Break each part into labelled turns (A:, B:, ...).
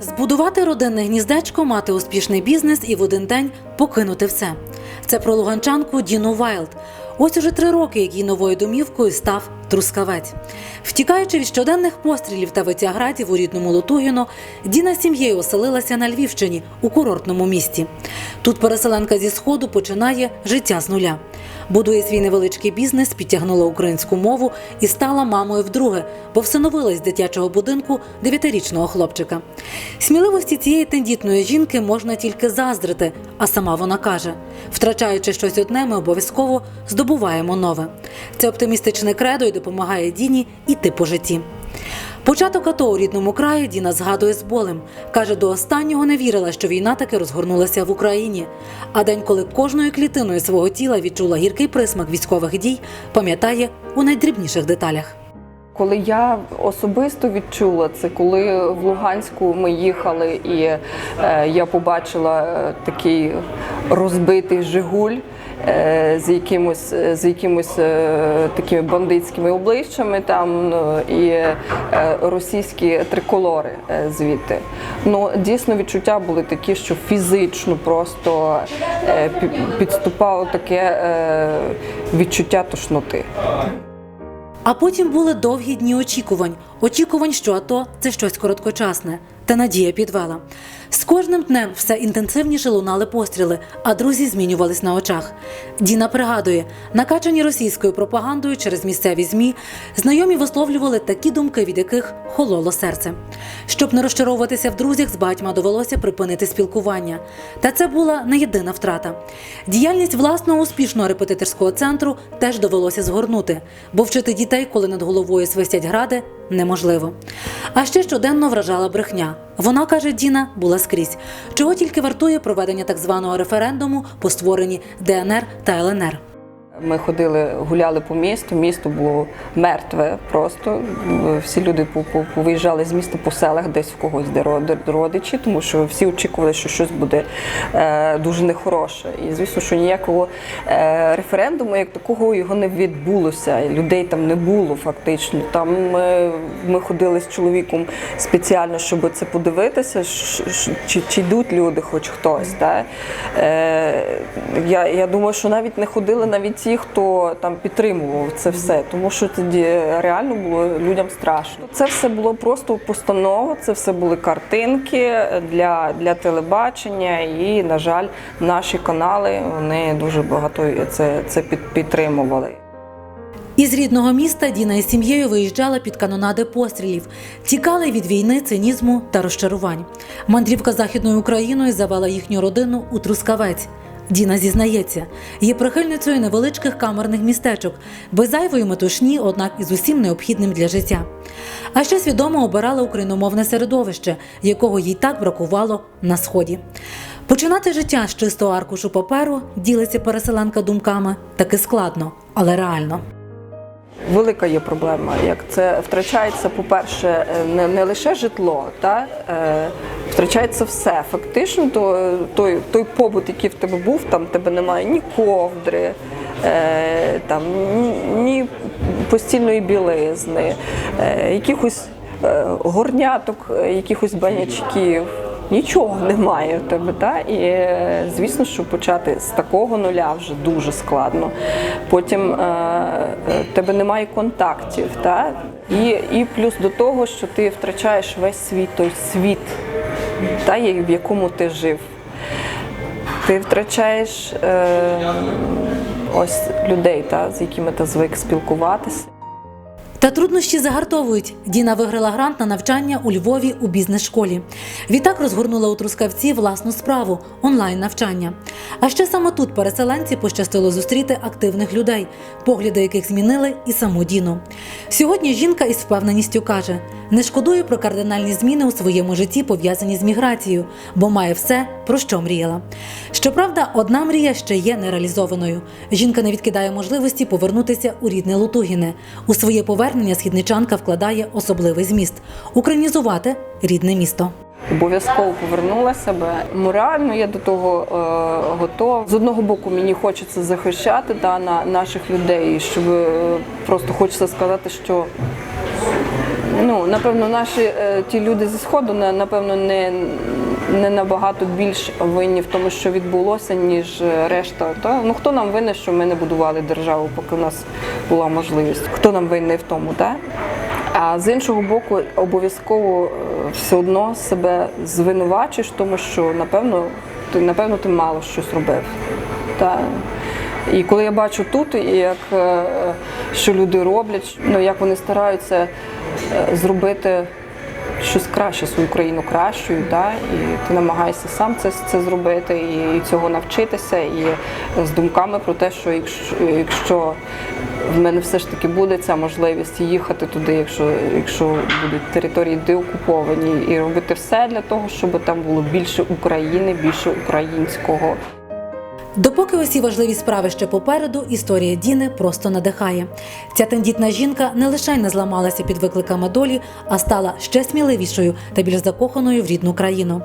A: Збудувати родинне гніздечко, мати успішний бізнес і в один день покинути все. Це про луганчанку Діну Вайлд. Ось уже три роки, як її новою домівкою став Трускавець. Втікаючи від щоденних пострілів та витяградів у рідному Лутугіно, Діна з сім'єю оселилася на Львівщині у курортному місті. Тут переселенка зі сходу починає життя з нуля. Будує свій невеличкий бізнес, підтягнула українську мову і стала мамою вдруге, бо всиновила з дитячого будинку дев'ятирічного хлопчика. Сміливості цієї тендітної жінки можна тільки заздрити, а сама вона каже: втрачаючи щось одне, ми обов'язково здобуваємо нове. Це оптимістичне кредо й допомагає Діні іти по житті. Початок АТО у рідному краї Діна згадує з болем. Каже, до останнього не вірила, що війна таки розгорнулася в Україні. А день, коли кожною клітиною свого тіла відчула гіркий присмак військових дій, пам'ятає у найдрібніших деталях.
B: Коли я особисто відчула це, коли в Луганську ми їхали, і е, я побачила е, такий розбитий Жигуль. Е, З якимось з якимось е, такими бандитськими обличчями там ну, і е, російські триколори е, звідти. Ну дійсно відчуття були такі, що фізично просто е, підступало таке е, відчуття тошноти.
A: А потім були довгі дні очікувань. Очікувань, що АТО це щось короткочасне. Та надія підвела. З кожним днем все інтенсивніше лунали постріли, а друзі змінювались на очах. Діна пригадує, накачані російською пропагандою через місцеві змі, знайомі висловлювали такі думки, від яких хололо серце. Щоб не розчаровуватися в друзях, з батьма довелося припинити спілкування. Та це була не єдина втрата. Діяльність власного успішного репетиторського центру теж довелося згорнути, бо вчити дітей, коли над головою свистять гради, неможливо. А ще щоденно вражала брехня. Вона каже, Діна була скрізь. Чого тільки вартує проведення так званого референдуму по створенні ДНР та ЛНР.
B: Ми ходили, гуляли по місту. Місто було мертве просто. Всі люди по- по- повиїжджали з міста по селах, десь в когось де родичі, тому що всі очікували, що щось буде е, дуже нехороше. І звісно, що ніякого е, референдуму, як такого, його не відбулося. Людей там не було фактично. Там ми, ми ходили з чоловіком спеціально, щоб це подивитися, чи, чи йдуть люди, хоч хтось. Та? Е, я, я думаю, що навіть не ходили навіть ті, хто там підтримував це все, тому що тоді реально було людям страшно. Це все було просто постанова, це все були картинки для, для телебачення, і, на жаль, наші канали вони дуже багато це, це під, підтримували.
A: Із рідного міста Діна із сім'єю виїжджала під канонади пострілів, тікали від війни, цинізму та розчарувань. Мандрівка західною Україною завела їхню родину у Трускавець. Діна зізнається, є прихильницею невеличких камерних містечок, без зайвої метушні, однак із усім необхідним для життя. А ще свідомо обирала україномовне середовище, якого їй так бракувало на сході. Починати життя з чистого аркушу паперу, ділиться переселенка думками, таки складно, але реально.
B: Велика є проблема, як це втрачається, по-перше, е, не, не лише житло, та, е, втрачається все. Фактично, то, той, той побут, який в тебе був, там тебе немає ні ковдри, е, там, ні, ні постільної білизни, е, якихось е, горняток, е, якихось банячків. Нічого немає в тебе, та? і е, звісно, що почати з такого нуля вже дуже складно. Потім е, е, в тебе немає контактів, та? І, і плюс до того, що ти втрачаєш весь свій той світ, та, в якому ти жив. Ти втрачаєш е, ось людей, та, з якими ти звик спілкуватися.
A: Та труднощі загартовують. Діна виграла грант на навчання у Львові у бізнес-школі. Відтак розгорнула у Трускавці власну справу онлайн-навчання. А ще саме тут переселенці пощастило зустріти активних людей, погляди яких змінили і саму Діну. Сьогодні жінка із впевненістю каже: не шкодує про кардинальні зміни у своєму житті, пов'язані з міграцією, бо має все, про що мріяла. Щоправда, одна мрія ще є нереалізованою. Жінка не відкидає можливості повернутися у рідне Лутугіне. У своє повернення східничанка вкладає особливий зміст українізувати рідне місто.
B: Обов'язково повернулася би. Морально я до того е, готова. З одного боку, мені хочеться захищати да, на наших людей, щоб е, просто хочеться сказати, що Ну, напевно, наші е, ті люди зі сходу на- напевно не, не набагато більш винні в тому, що відбулося, ніж решта. Та? Ну хто нам винен, що ми не будували державу, поки у нас була можливість? Хто нам винний в тому, так? А з іншого боку, обов'язково е, все одно себе звинувачуєш, тому що напевно ти напевно ти мало щось робив. Та. І коли я бачу тут, як е, що люди роблять, ну як вони стараються е, зробити щось краще, свою країну кращою, да? і ти намагаєшся сам це, це зробити, і, цього навчитися, і з думками про те, що якщо, якщо в мене все ж таки буде ця можливість їхати туди, якщо, якщо будуть території деокуповані, і робити все для того, щоб там було більше України, більше українського.
A: Допоки усі важливі справи ще попереду, історія Діни просто надихає. Ця тендітна жінка не лише не зламалася під викликами долі, а стала ще сміливішою та більш закоханою в рідну країну.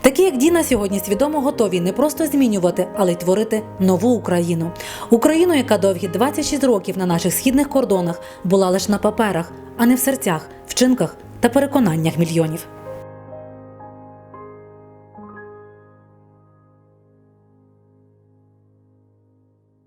A: Такі, як Діна, сьогодні свідомо готові не просто змінювати, але й творити нову Україну. Україну, яка довгі 26 років на наших східних кордонах була лише на паперах, а не в серцях, вчинках та переконаннях мільйонів.